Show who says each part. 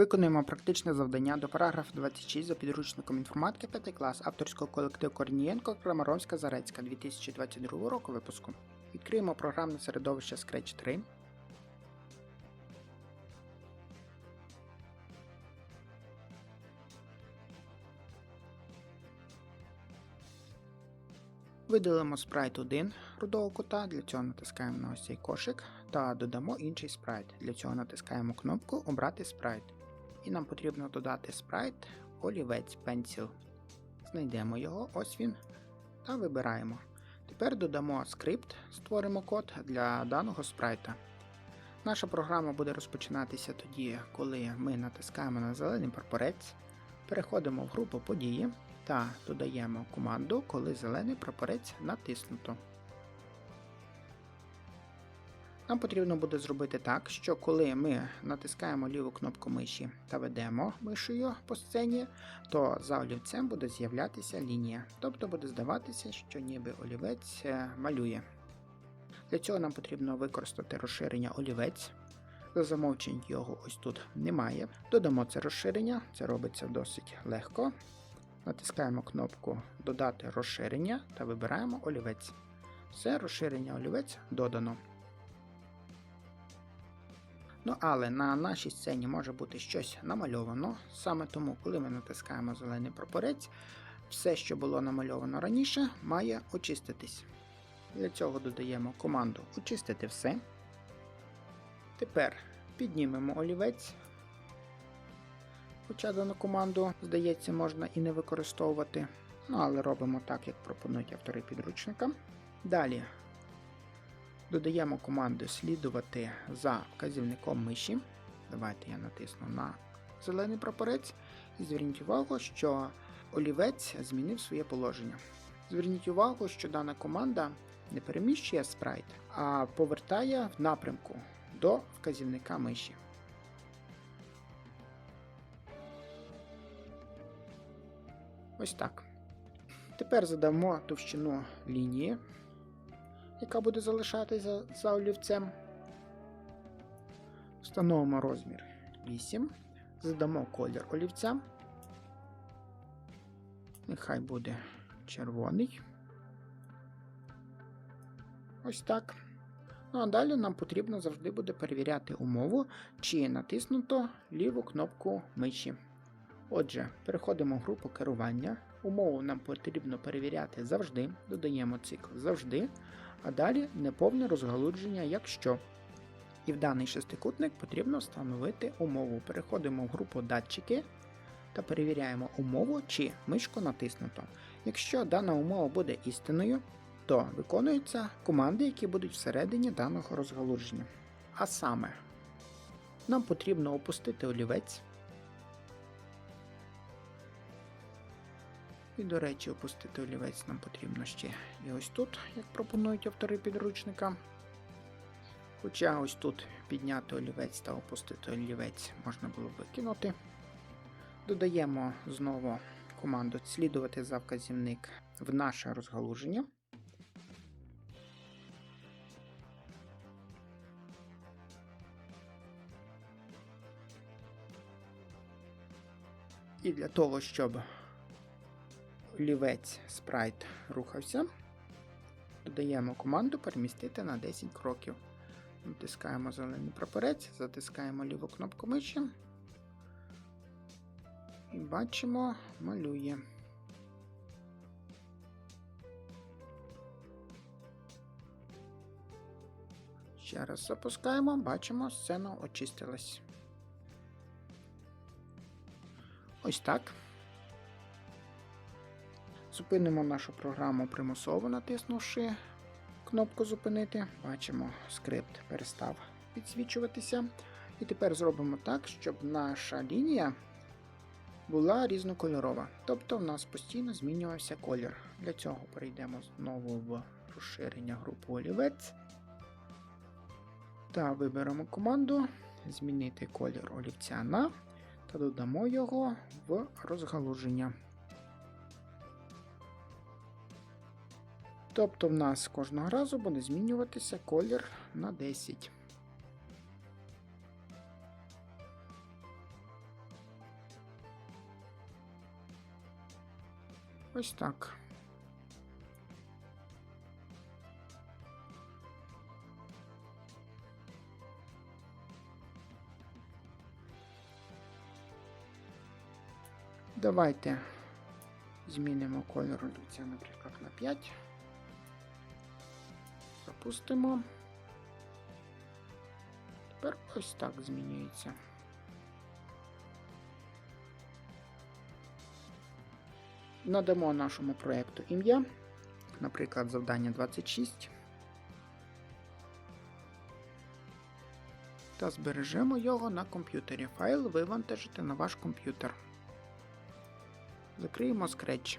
Speaker 1: Виконуємо практичне завдання до параграфу 26 за підручником інформатики 5 клас авторського колективу Корнієнко Крамаровська Зарецька 2022 року випуску. Відкриємо програмне середовище Scratch 3. Видалимо спрайт 1 рудого кота, для цього натискаємо на ось цей кошик та додамо інший спрайт. Для цього натискаємо кнопку Обрати спрайт. І нам потрібно додати спрайт олівець Pencil. Знайдемо його, ось він, та вибираємо. Тепер додамо скрипт, створимо код для даного спрайта. Наша програма буде розпочинатися тоді, коли ми натискаємо на зелений прапорець, переходимо в групу події та додаємо команду, коли зелений прапорець натиснуто. Нам потрібно буде зробити так, що коли ми натискаємо ліву кнопку миші та ведемо мишею по сцені, то за олівцем буде з'являтися лінія, тобто буде здаватися, що ніби олівець е, малює. Для цього нам потрібно використати розширення олівець. За замовчень його ось тут немає. Додамо це розширення, це робиться досить легко. Натискаємо кнопку Додати розширення та вибираємо олівець. Все розширення олівець додано. Ну, але на нашій сцені може бути щось намальовано. Саме тому, коли ми натискаємо зелений прапорець, все, що було намальовано раніше, має очиститись. Для цього додаємо команду Очистити все. Тепер піднімемо олівець. Хоча дану команду, здається, можна і не використовувати. Ну, але робимо так, як пропонують автори підручника. Далі додаємо команду слідувати за вказівником миші. Давайте я натисну на зелений прапорець і зверніть увагу, що олівець змінив своє положення. Зверніть увагу, що дана команда не переміщує спрайт, а повертає в напрямку до вказівника миші. Ось так. Тепер задамо товщину лінії, яка буде залишатися за олівцем. Встановимо розмір 8. Задамо колір олівця. Нехай буде червоний. Ось так. Ну а далі нам потрібно завжди буде перевіряти умову, чи натиснуто ліву кнопку миші. Отже, переходимо в групу керування. Умову нам потрібно перевіряти завжди, додаємо цикл завжди, а далі неповне розгалудження, якщо. І в даний шестикутник потрібно встановити умову. Переходимо в групу датчики та перевіряємо умову, чи мишко натиснуто. Якщо дана умова буде істинною, то виконуються команди, які будуть всередині даного розгалудження. А саме, нам потрібно опустити олівець. І, до речі, опустити олівець нам потрібно ще і ось тут, як пропонують автори підручника. Хоча ось тут підняти олівець та опустити олівець можна було б викинути. Додаємо знову команду слідувати за вказівник в наше розгалуження. І для того, щоб олівець спрайт рухався, додаємо команду перемістити на 10 кроків. Натискаємо зелений прапорець, затискаємо ліву кнопку миші і бачимо, малює. Ще раз запускаємо, бачимо, сцена очистилась. Ось так. Зупинимо нашу програму примусово натиснувши кнопку зупинити. Бачимо, скрипт перестав підсвічуватися. І тепер зробимо так, щоб наша лінія була різнокольорова. Тобто в нас постійно змінювався колір. Для цього перейдемо знову в розширення групи олівець. Та виберемо команду Змінити колір олівця на та додамо його в розгалуження. Тобто в нас кожного разу буде змінюватися колір на 10. Ось так. Давайте змінимо кольор лиця, наприклад, на 5. Запустимо. Тепер ось так змінюється. Надамо нашому проєкту ім'я, наприклад, завдання 26. Та збережемо його на комп'ютері. Файл вивантажити на ваш комп'ютер. Закриємо Scratch.